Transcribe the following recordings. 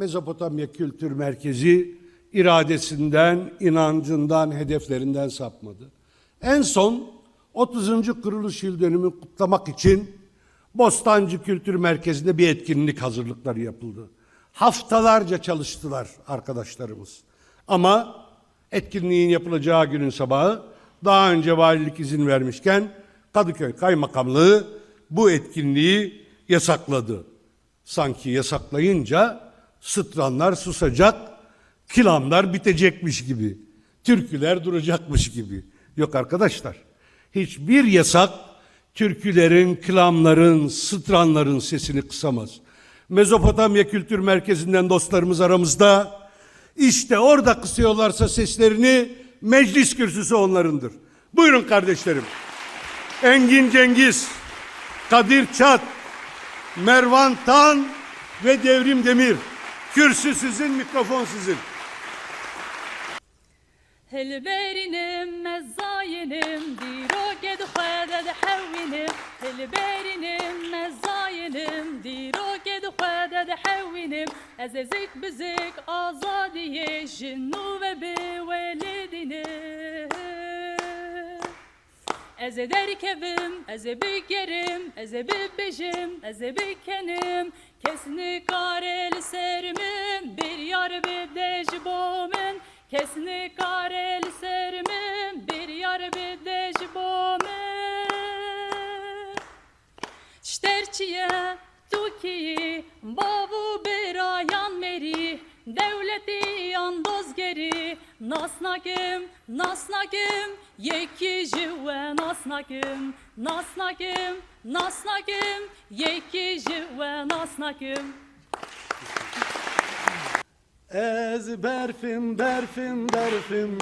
Mezopotamya Kültür Merkezi iradesinden, inancından, hedeflerinden sapmadı. En son 30. kuruluş yıl dönümü kutlamak için Bostancı Kültür Merkezi'nde bir etkinlik hazırlıkları yapıldı. Haftalarca çalıştılar arkadaşlarımız. Ama etkinliğin yapılacağı günün sabahı daha önce valilik izin vermişken Kadıköy Kaymakamlığı bu etkinliği yasakladı. Sanki yasaklayınca sıtranlar susacak, kilamlar bitecekmiş gibi, türküler duracakmış gibi. Yok arkadaşlar, hiçbir yasak türkülerin, kılamların, sıtranların sesini kısamaz. Mezopotamya Kültür Merkezi'nden dostlarımız aramızda. İşte orada kısıyorlarsa seslerini meclis kürsüsü onlarındır. Buyurun kardeşlerim. Engin Cengiz, Kadir Çat, Mervan Tan ve Devrim Demir. Kürsü sizin, mikrofon sizin. هلبرینم مزاینم دیرو گد خودد حوینم هلبرینم مزاینم دیرو گد خودد حوینم از زیک بزیک آزادی جنو و به Ez derkevim, ez Kesni kareli sermim, bir yar bir dejbomin Kesni kareli sermim, bir yar bir dejbomin Şterçiye, Tukiyi, bavu berayan meri. Devleti yandoz geri. Nasnakim, nasnakim Yeki jive nasnakim Nasnakim, nasnakim Yeki jive nasnakim Ez berfim berfim berfim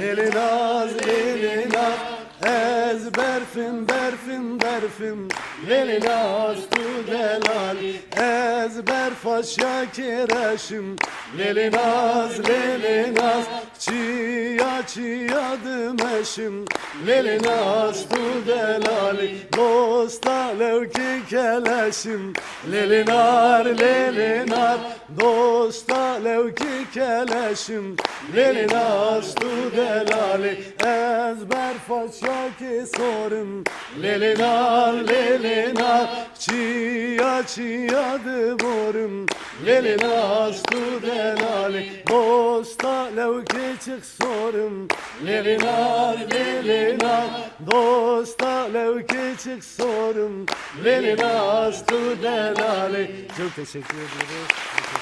Yelinaz yelinaz Ez berfim berfim berfim Yelinaz tu delal Ez berfaş kireşim. Yelinaz yelinaz Çiya çiya dımeşim Yelinaz tu delali Dosta levki keleşim. Lelinar lelinar Dosta levki keleşim. Lelinar tu delali Ezber faşa ki sorum Lelinar lelinar Çiya çiya dıvorum Lelinar tu delali Dosta levki çık sorum. Lelinar lelinar Dosta levki çık sorum. Lelinar tu delali Çok teşekkür ederim.